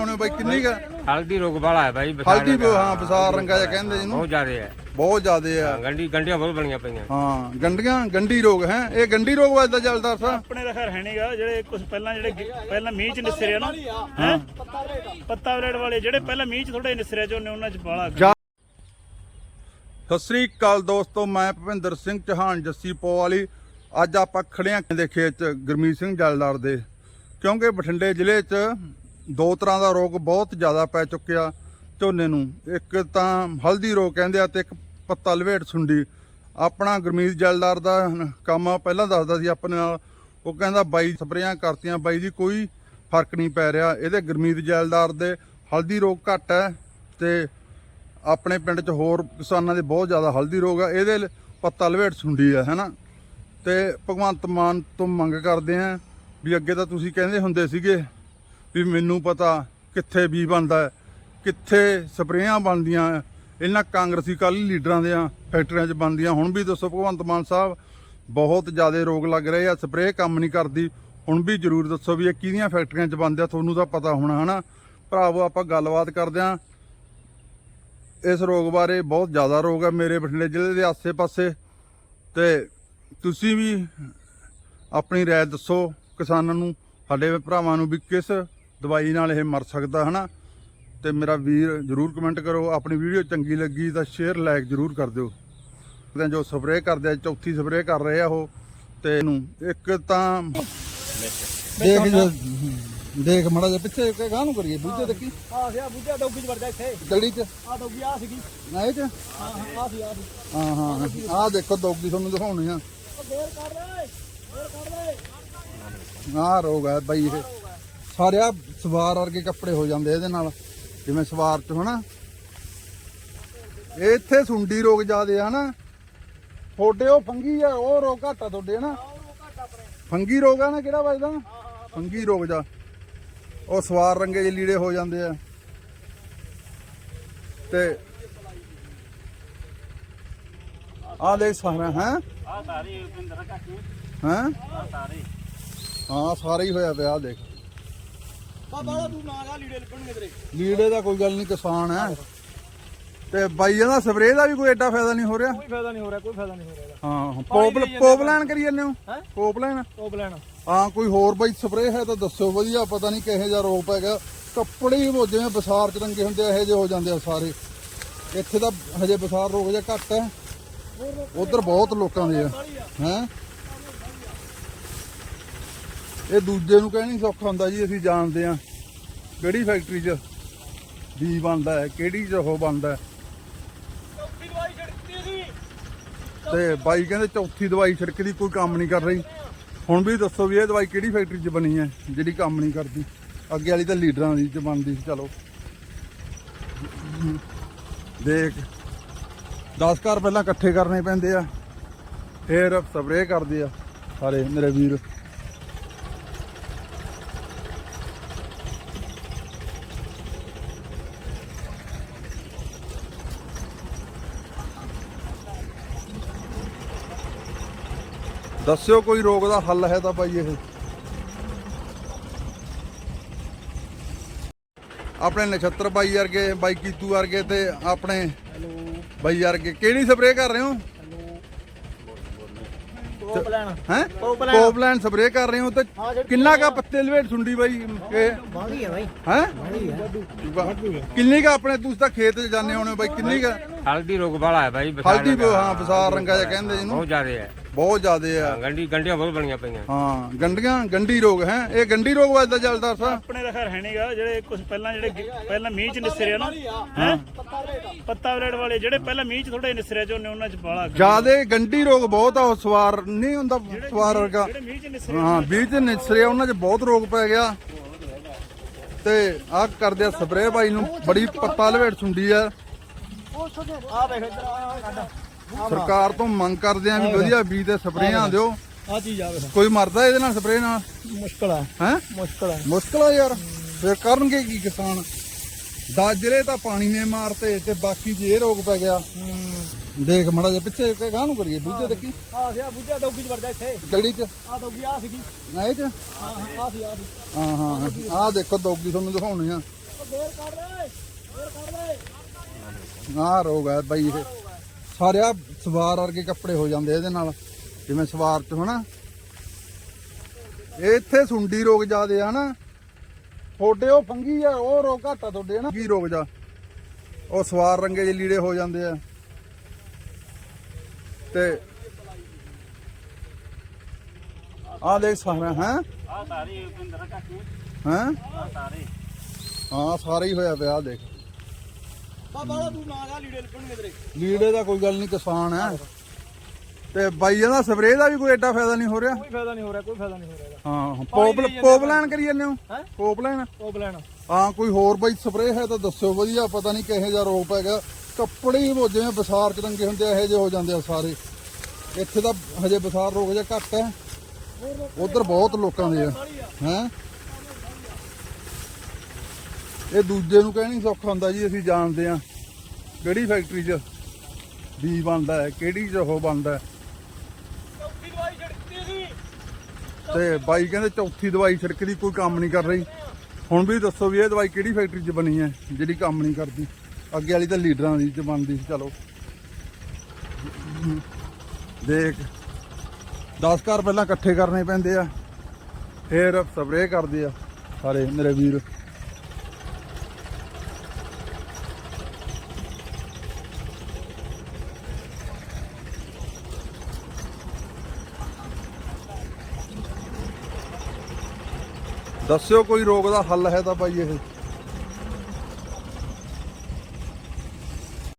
ਹੁਣ ਬਾਈ ਕਿੰਨੀ ਕੁ ਹਲਦੀ ਰੋਗ ਵਾਲਾ ਹੈ ਭਾਈ ਬਸਾਰ ਹਲਦੀ ਰੰਗਾ। ਹਾਂ ਬਸਾਰ ਰੰਗਾ ਜਿਹਾ ਕਹਿੰਦੇ ਜਿਹਨੂੰ। ਬਹੁਤ ਜ਼ਿਆਦਾ ਹੈ। ਬਹੁਤ ਜ਼ਿਆਦੇ ਆ। ਗੰਡੀ ਗੰਡੀਆਂ ਬਹੁਤ ਬਣੀਆਂ ਪਈਆਂ। ਹਾਂ ਗੰਡੀਆਂ ਗੰਡੀ ਰੋਗ ਹੈ। ਇਹ ਗੰਡੀ ਰੋਗ ਵੱਜਦਾ ਚੱਲਦਾ ਸਾ ਆਪਣੇ ਦਾ ਖੈਰ ਹੈ ਨਹੀਂਗਾ ਜਿਹੜੇ ਕੁਝ ਪਹਿਲਾਂ ਜਿਹੜੇ ਗ- ਪਹਿਲਾਂ ਮੀਂਹ ਚ ਨਿਸਰੇ ਨਾ ਹੈ? ਪੱਤਾ ਵਰੇੜ ਵਾਲੇ ਜਿਹੜੇ ਪਹਿਲਾਂ ਮੀਂਹ ਚ ਥੋੜੇ ਨਿਸਰੇ ਚ ਉਹਨੇ ਉਹਨਾਂ ਚ ਬਾਲਾ ਜਾ- ਸਤਿ ਸ੍ਰੀ ਅਕਾਲ ਦੋਸਤੋ ਮੈਂ ਭਵਿੰਦਰ ਸਿੰਘ ਚੌਹਾਨ ਜੱਸੀ ਪੋ ਵਾਲੀ। ਅੱਜ ਆਪਾਂ ਖੜੇ ਆਂ ਦੇ ਖੇਤ ਚ ਗੁਰਮੀਤ ਸਿੰਘ ਜਲਦਾਰ ਦੇ। ਕਿਉਂਕਿ ਬਠਿੰਡੇ ਜ਼ਿਲ੍ਹੇ ਚ ਦੋ ਤਰ੍ਹਾਂ ਦਾ ਰੋਗ ਬਹੁਤ ਜ਼ਿਆਦਾ ਪੈ ਚੁੱਕਿਆ ਝੋਨੇ ਨੂੰ। ਇੱਕ ਤਾਂ ਹਲਦੀ ਰੋਗ ਕਹਿੰਦੇ ਆ ਤੇ ਇੱਕ ਪੱਤਾ ਲਵੇਟ ਸੁੰਡੀ। ਆਪਣਾ ਗੁਰਮੀਤ ਜਲਦਾਰ ਦਾ ਕੰਮ ਪਹਿਲਾਂ ਦੱਸਦਾ ਸੀ ਆਪਣੇ ਨਾਲ, ਉਹ ਕਹਿੰਦਾ ਬਾਈ ਸਪਰੇਆਂ ਕਰਤੀਆਂ, ਬਾਈ ਜੀ ਕੋਈ ਫ਼ਰਕ ਨਹੀਂ ਪੈ ਰਿਹਾ। ਇਹਦੇ ਗੁਰਮੀਤ ਜੈਲਦਾਰ ਦੇ ਹਲਦੀ ਰੋਗ ਘੱਟ ਹੈ ਤੇ ਆਪਣੇ ਪਿੰਡ 'ਚ ਹੋਰ ਕਿਸਾਨਾਂ ਦੇ ਬਹੁਤ ਜ਼ਿਆਦਾ ਹਲਦੀ ਰੋਗ ਆ। ਇਹਦੇ ਪੱਤਾ ਲਵੇਟ ਸੁੰਡੀ ਆ, ਹੈਨਾ? ਤੇ ਭਗਵੰਤ ਮਾਨ ਤੋਂ ਮੰਗ ਕਰਦੇ ਆ ਵੀ ਅੱਗੇ ਤਾਂ ਤੁਸੀਂ ਕਹਿੰਦੇ ਹੁੰਦੇ ਸੀਗੇ ਵੀ ਮੈਨੂੰ ਪਤਾ ਕਿੱਥੇ ਵੀ ਬਣਦਾ ਕਿੱਥੇ ਸਪਰੇਆਂ ਬਣਦੀਆਂ ਇਹਨਾਂ ਕਾਂਗਰਸੀ ਕਾਲੀ ਲੀਡਰਾਂ ਦੇ ਫੈਕਟਰੀਆਂ 'ਚ ਬਣਦੀਆਂ। ਹੁਣ ਵੀ ਦੱਸੋ, ਭਗਵੰਤ ਮਾਨ ਸਾਹਿਬ, ਬਹੁਤ ਜ਼ਿਆਦਾ ਰੋਗ ਲੱਗ ਰਹੇ ਆ, ਸਪਰੇਅ ਕੰਮ ਨਹੀਂ ਕਰਦੀ। ਹੁਣ ਵੀ ਜ਼ਰੂਰ ਦੱਸੋ ਵੀ ਇਹ ਕਿਹਦੀਆਂ ਫੈਕਟਰੀਆਂ 'ਚ ਬਣਦੇ ਆ, ਤੁਹਾਨੂੰ ਤਾਂ ਪਤਾ ਹੋਣਾ, ਹਨਾ? ਭਰਾਵੋ, ਆਪਾਂ ਗੱਲਬਾਤ ਕਰਦੇ ਆ ਇਸ ਰੋਗ ਬਾਰੇ ਬਹੁਤ ਜ਼ਿਆਦਾ ਰੋਗ ਹੈ ਮੇਰੇ ਬਠਿੰਡੇ ਜ਼ਿਲ੍ਹੇ ਦੇ ਆਸੇ-ਪਾਸੇ। ਤੇ ਤੁਸੀਂ ਵੀ ਆਪਣੀ ਰਾਏ ਦੱਸੋ ਕਿਸਾਨਾਂ ਨੂੰ, ਸਾਡੇ ਭਰਾਵਾਂ ਨੂੰ ਵੀ ਕਿਸ ਦਵਾਈ ਨਾਲ ਇਹ ਮਰ ਸਕਦਾ ਹਨਾ? ਤੇ ਮੇਰਾ ਵੀਰ ਜਰੂਰ ਕਮੈਂਟ ਕਰੋ ਆਪਣੀ ਵੀਡੀਓ ਚੰਗੀ ਲੱਗੀ ਤਾਂ ਸ਼ੇਅਰ ਲਾਈਕ ਜਰੂਰ ਕਰ ਦਿਓ। ਤੇ ਜੋ ਸਪਰੇਅ ਕਰਦੇ ਆ ਚੌਥੀ ਸਪਰੇਅ ਕਰ ਰਹੇ ਆ ਉਹ ਤੇ ਇਹਨੂੰ ਇੱਕ ਤਾਂ ਦੇਖ ਜੋ ਦੇਖ ਮੜਾ ਜਿਹਾ ਪਿੱਛੇ ਕਿ ਗਾਂ ਨੂੰ ਕਰੀਏ ਬੂਝੇ ਦੇਖੀ ਆ ਗਿਆ ਬੁੱਝਾ ਡੌਗੀ ਚ ਵੜਦਾ ਇੱਥੇ। ਜਲਦੀ ਚ? ਆ ਡੌਗੀ ਆ ਸੀਗੀ। ਨਾ ਇਹ ਚ? ਹਾਂ ਹਾਂ ਆ ਸੀ ਆ ਸੀ। ਹਾਂ ਹਾਂ ਆਹ ਦੇਖੋ ਦੋਗੀ ਤੁਹਾਨੂੰ ਦਿਖਾਉਣੀ ਆ। ਗੇਰ ਕੱਢ ਦੇ ਗੇਰ ਕੱਢ ਦੇ ਆਹ ਰੋਗ ਹੈ ਬਾਈ ਇਹ। ਸਾਰਿਆ ਸਵਾਰ ਵਰਗੇ ਕੱਪੜੇ ਹੋ ਜਾਂਦੇ ਇਹਦੇ ਨਾਲ ਜਿਵੇਂ ਸਵਾਰ ਚ ਹਨਾ? ਇੱਥੇ ਸੁੰਡੀ ਰੋਗ ਜ਼ਿਆਦੇ ਆ ਹਨਾ? ਤੁਹਾਡੇ ਉਹ ਫੰਗੀ ਆ ਉਹ ਰੋਗ ਘੱਟ ਆ ਤੁਹਾਡੇ ਹਨਾ? ਫੰਗੀ ਰੋਗ ਆ ਨਾ ਕਿਹੜਾ ਵੱਜਦਾ? ਫੰਗੀ ਰੋਗ ਜਾ। ਉਹ ਸਵਾਰ ਰੰਗੇ ਜਿਹੇ ਲੀੜੇ ਹੋ ਜਾਂਦੇ ਆ। ਤੇ ਆ ਦੇ ਸਾਰਾ ਹੈ? ਆ ਸਾਰੀ ਕਾਕੀ। ਹੈ? ਆ ਸਾਰੇ। ਹਾਂ ਸਾਰਾ ਹੀ ਹੋਇਆ ਪਿਆ ਦੇਖ। ਬਾਬਾ ਤੂੰ ਨਾ ਗਾ ਲੀੜੇ ਲੱਗਣਗੇ ਤੇਰੇ ਲੀੜੇ ਦਾ ਕੋਈ ਗੱਲ ਨਹੀਂ ਕਿਸਾਨ ਹੈ। ਤੇ ਬਾਈ ਇਹਦਾ ਸਪਰੇਅ ਦਾ ਵੀ ਕੋਈ ਐਡਾ ਫਾਇਦਾ ਨਹੀਂ ਹੋ ਰਿਹਾ। ਕੋਈ ਫਾਇਦਾ ਨਹੀਂ ਹੋ ਰਿਹਾ ਕੋਈ ਫਾਇਦਾ ਨਹੀਂ ਹੋ ਰਿਹਾ ਹਾਂ ਕਰੀ ਜਾਂਦੇ ਹੋ? ਹੈਂ? ਹਾਂ ਕੋਈ ਹੋਰ ਬਾਈ ਸਪਰੇਅ ਹੈ ਤਾਂ ਦੱਸੋ ਵਧੀਆ ਪਤਾ ਨਹੀਂ ਕਿਹੋ ਜਿਹਾ ਰੋਗ ਪੈ ਗਿਆ ਕੱਪੜੇ ਹੀ ਉਹ ਜਿਵੇਂ ਬਸਾਰ ਚ ਰੰਗੇ ਹੁੰਦੇ ਆ, ਇਹੋ ਜਿਹੇ ਹੋ ਜਾਂਦੇ ਆ ਸਾਰੇ। ਇੱਥੇ ਤਾਂ ਹਜੇ ਬਸਾਰ ਰੋਗ ਜਿਹਾ ਘੱਟ ਹੈ। ਉਧਰ ਬਹੁਤ ਲੋਕਾਂ ਦੇ ਆ। ਹੈ? ਇਹ ਦੂਜੇ ਨੂੰ ਕਹਿਣੀ ਸੌਖਾ ਹੁੰਦਾ ਜੀ ਅਸੀਂ ਜਾਣਦੇ ਆ ਕਿਹੜੀ ਫੈਕਟਰੀ 'ਚ ਬੀ ਬਣਦਾ ਹੈ ਕਿਹੜੀ 'ਚ ਉਹ ਬਣਦਾ ਹੈ। ਚੌਥੀ ਦਵਾਈ ਛਿੜਕਤੀ ਸੀ। ਤੇ ਬਾਈ ਕਹਿੰਦੇ ਚੌਥੀ ਦਵਾਈ ਛਿੜਕਦੀ ਕੋਈ ਕੰਮ ਨਹੀਂ ਕਰ ਰਹੀ। ਹੁਣ ਵੀ ਦੱਸੋ ਵੀ ਇਹ ਦਵਾਈ ਕਿਹੜੀ ਫੈਕਟਰੀ 'ਚ ਬਣੀ ਹੈ ਜਿਹੜੀ ਕੰਮ ਨਹੀਂ ਕਰਦੀ। ਅੱਗੇ ਵਾਲੀ ਤਾਂ ਲੀਡਰਾਂ ਦੀ 'ਚ ਬਣਦੀ ਸੀ ਚਲੋ। ਦੇਖ 10 ਘਰ ਪਹਿਲਾਂ ਇਕੱਠੇ ਕਰਨੇ ਪੈਂਦੇ ਆ ਫੇਰ ਸਪਰੇਅ ਕਰਦੇ ਆ ਸਾਰੇ ਮੇਰੇ ਵੀਰ। ਦੱਸਿਓ ਕੋਈ ਰੋਗ ਦਾ ਹੱਲ ਹੈ ਤਾਂ ਬਾਈ ਇਹ। ਆਪਣੇ ਨਛੱਤਰ ਬਾਈ ਵਰਗੇ ਬਾਈ ਕੀਤੂ ਵਰਗੇ ਤੇ ਆਪਣੇ ਬਾਈ ਵਰਗੇ ਕਿਹੜੀ ਸਪਰੇਅ ਕਰ ਰਹੇ ਹੋ? ਬਲੈਣ ਹੈ? ਕੋਪਲੈਨ। ਕੋਪਲੈਨ ਸਪਰੇਅ ਕਰ ਰਹੇ ਹੋ ਤੇ ਕਿੰਨਾ ਕਾ ਪੱਤੇ ਲਵੇਟ ਸੁੰਡੀ ਬਾਈ? ਇਹ ਬਾਗੀ ਹੈ ਬਾਈ। ਹੈ? ਕਿੰਨੀ ਕਾ ਆਪਣੇ ਤੁਸੀਂ ਤਾਂ ਖੇਤ 'ਚ ਜਾਂਦੇ ਹੋਣੇ ਬਾਈ ਕਿੰਨੀ ਕਾ ਹਲਦੀ ਰੋਗ ਵਾਲਾ ਹੈ ਭਾਈ ਬਸਾਰ ਹਲਦੀ ਰੰਗਾ। ਹਾਂ ਬਸਾਰ ਰੰਗਾ ਜਿਹਾ ਕਹਿੰਦੇ ਜਿਹਨੂੰ ਬਹੁਤ ਜ਼ਿਆਦਾ ਹੈ। ਬਹੁਤ ਜ਼ਿਆਦੇ ਆ ਗੰਡੀ ਗੰਡੀਆਂ ਬਹੁਤ ਬਣੀਆਂ ਪਈਆਂ। ਹਾਂ ਗੰਡੀਆਂ ਗੰਡੀ ਰੋਗ ਹੈ। ਇਹ ਗੰਡੀ ਰੋਗ ਵੱਜਦਾ ਚੱਲਦਾ ਸਾ ਆਪਣੇ ਦਾ ਖੈਰ ਹੈ ਨਹੀਂਗਾ ਜਿਹੜੇ ਕੁਝ ਪਹਿਲਾਂ ਜਿਹੜੇ ਗ- ਪਹਿਲਾਂ ਮੀਂਹ ਚ ਨਿਸਰੇ ਨਾ ਹੈ? ਪੱਤਾ ਵਰੇੜ ਵਾਲੇ ਜਿਹੜੇ ਪਹਿਲਾਂ ਮੀਂਹ ਚ ਥੋੜੇ ਨਿਸਰੇ ਚ ਉਹਨੇ ਉਹਨਾਂ ਚ ਬਾਲਾ ਜਿਆਦੇ ਗੰਡੀ ਰੋਗ ਬਹੁਤ ਆ ਉਹ ਸਵਾਰ ਨਹੀਂ ਹੁੰਦਾ ਸਵਾਰ ਵਰਗਾ। ਜਿਹੜੇ ਮੀਂਹ ਚ ਨਿਸਰੇ ਹਾਂ ਬੀਜ ਨਿਸਰੇ ਉਹਨਾਂ 'ਚ ਬਹੁਤ ਰੋਗ ਪੈ ਗਿਆ। ਤੇ ਆਹ ਕਰਦੇ ਆ ਸਪਰੇਅ ਬਾਈ ਨੂੰ ਬੜੀ ਪੱਤਾ ਲਵੇਟ ਸੁੰਡੀ ਆ। ਆ ਦੇਖ ਇੱਧਰ ਆ ਕੱਢ। ਸਰਕਾਰ ਤੋਂ ਮੰਗ ਕਰਦੇ ਆ ਵੀ ਵਧੀਆ ਬੀਜ ਤੇ ਸਪਰੇਆਂ ਦਿਓ। ਆ ਚੀਜ਼ ਆ ਵੇਖ। ਕੋਈ ਮਰਦਾ ਇਹਦੇ ਨਾਲ ਸਪਰੇਅ ਨਾਲ? ਮੁਸ਼ਕਲ ਆ। ਹੈ? ਮੁਸ਼ਕਲ ਆ। ਮੁਸ਼ਕਲ ਆ ਯਾਰ। ਫਿਰ ਕਰਨਗੇ ਕੀ ਕਿਸਾਨ? ਦਾਜਰੇ ਤਾਂ ਪਾਣੀ ਨੇ ਮਾਰਤੇ ਤੇ ਬਾਕੀ ਜੇ ਰੋਗ ਪੈ ਗਿਆ ਦੇਖ ਮੜਾ ਜਿਹਾ ਪਿੱਛੇ ਕਿ ਗਾਂ ਨੂੰ ਕਰੀਏ ਦੂਜੇ ਦੇਖੀ। ਆ ਗਿਆ ਬੁੱਝਾ ਡੌਗੀ ਚ ਵੜਦਾ ਇੱਥੇ। ਜਲਦੀ ਚ? ਆ ਡੌਗੀ ਆ ਸੀਗੀ। ਨਾ ਇਹ ਚ? ਹਾਂ ਹਾਂ ਆ ਸੀ ਆ ਸੀ। ਹਾਂ ਹਾਂ ਆਹ ਦੇਖੋ ਦੋਗੀ ਤੁਹਾਨੂੰ ਦਿਖਾਉਣੀ ਆ। ਨਾ ਰੋਗ ਹੈ ਬਾਈ ਇਹ। ਸਾਰਿਆ ਸਵਾਰ ਵਰਗੇ ਕੱਪੜੇ ਹੋ ਜਾਂਦੇ ਇਹਦੇ ਨਾਲ ਜਿਵੇਂ ਸਵਾਰ ਚ ਹਨਾ। ਇਹ ਇੱਥੇ ਸੁੰਡੀ ਰੋਗ ਜ਼ਿਆਦੇ ਆ ਨਾ ਤੁਹਾਡੇ ਉਹ ਫੰਗੀ ਆ ਉਹ ਰੋਗ ਘੱਟ ਤੁਹਾਡੇ ਨਾ ਕੀ ਰੋਗ ਜਾ ਉਹ ਸਵਾਰ ਰੰਗੇ ਜਿਹੇ ਲੀੜੇ ਹੋ ਜਾਂਦੇ ਆ। ਤੇ ਆ ਦੇਖ ਸਾਰਾ ਹੈ? ਆ ਸਾਰੇ ਕਾਕੂ ਹੈ? ਆ ਸਾਰੇ। ਹਾਂ ਸਾਰਾ ਹੀ ਹੋਇਆ ਪਿਆ ਦੇਖ। ਬਾਬਾ ਤੂੰ ਨਾ ਜਾ ਲੀੜੇ ਲੱਗਣਗੇ ਤੇਰੇ। ਲੀੜੇ ਦਾ ਕੋਈ ਗੱਲ ਨਹੀਂ ਕਿਸਾਨ ਹੈ। ਤੇ ਬਾਈ ਇਹਦਾ ਸਪਰੇਅ ਦਾ ਵੀ ਕੋਈ ਐਡਾ ਫਾਇਦਾ ਨਹੀਂ ਹੋ ਰਿਹਾ। ਕੋਈ ਫਾਇਦਾ ਨਹੀਂ ਹੋ ਰਿਹਾ ਕੋਈ ਫਾਇਦਾ ਨਹੀਂ ਹੋ ਰਿਹਾ ਹਾਂ ਪੋਪ ਪੋਪ ਲੈਣ ਕਰੀ ਜਾਂਦੇ ਹੋ? ਹੈਂ? ਪੋਪ ਲੈਣ? ਉਹ ਬਲੈਣ ਹਾਂ ਕੋਈ ਹੋਰ ਬਾਈ ਸਪਰੇਅ ਹੈ ਤਾਂ ਦੱਸਿਓ ਵਧੀਆ ਪਤਾ ਨਹੀਂ ਕਿਹੋ ਜਿਹਾ ਰੋਪ ਹੈਗਾ। ਕੱਪੜੇ ਹੀ ਜਿਵੇਂ ਬਸਾਰ ਚ ਰੰਗੇ ਹੁੰਦੇ ਇਹੋ ਜਿਹੇ ਹੋ ਜਾਂਦੇ ਆ ਸਾਰੇ। ਇੱਥੇ ਤਾਂ ਹਜੇ ਬਸਾਰ ਰੋਗ ਜਿਹਾ ਘੱਟ ਹੈ। ਉਧਰ ਬਹੁਤ ਲੋਕਾਂ ਦੇ ਆ। ਹੈ? ਇਹ ਦੂਜੇ ਨੂੰ ਕਹਿਣੀ ਸੌਖਾ ਹੁੰਦਾ ਜੀ ਅਸੀਂ ਜਾਣਦੇ ਆ ਕਿਹੜੀ ਫੈਕਟਰੀ 'ਚ ਬੀ ਬਣਦਾ ਹੈ ਕਿਹੜੀ 'ਚ ਉਹ ਬਣਦਾ ਹੈ। ਚੌਥੀ ਦਵਾਈ ਛਿੜਕਦੀ ਸੀ। ਤੇ ਬਾਈ ਕਹਿੰਦੇ ਚੌਥੀ ਦਵਾਈ ਛਿੜਕਦੀ ਕੋਈ ਕੰਮ ਨਹੀਂ ਕਰ ਰਹੀ। ਹੁਣ ਵੀ ਦੱਸੋ ਵੀ ਇਹ ਦਵਾਈ ਕਿਹੜੀ ਫੈਕਟਰੀ 'ਚ ਬਣੀ ਹੈ ਜਿਹੜੀ ਕੰਮ ਨਹੀਂ ਕਰਦੀ। ਅੱਗੇ ਵਾਲੀ ਤਾਂ ਲੀਡਰਾਂ ਦੀ 'ਚ ਬਣਦੀ ਸੀ ਚਲੋ। ਦੇਖ 10 ਘਰ ਪਹਿਲਾਂ ਇਕੱਠੇ ਕਰਨੇ ਪੈਂਦੇ ਆ ਫੇਰ ਸਪਰੇਅ ਕਰਦੇ ਆ ਸਾਰੇ ਮੇਰੇ ਵੀਰ। ਦੱਸਿਓ ਕੋਈ ਰੋਗ ਦਾ ਹੱਲ ਹੈ ਤਾਂ ਭਾਈ ਇਹ।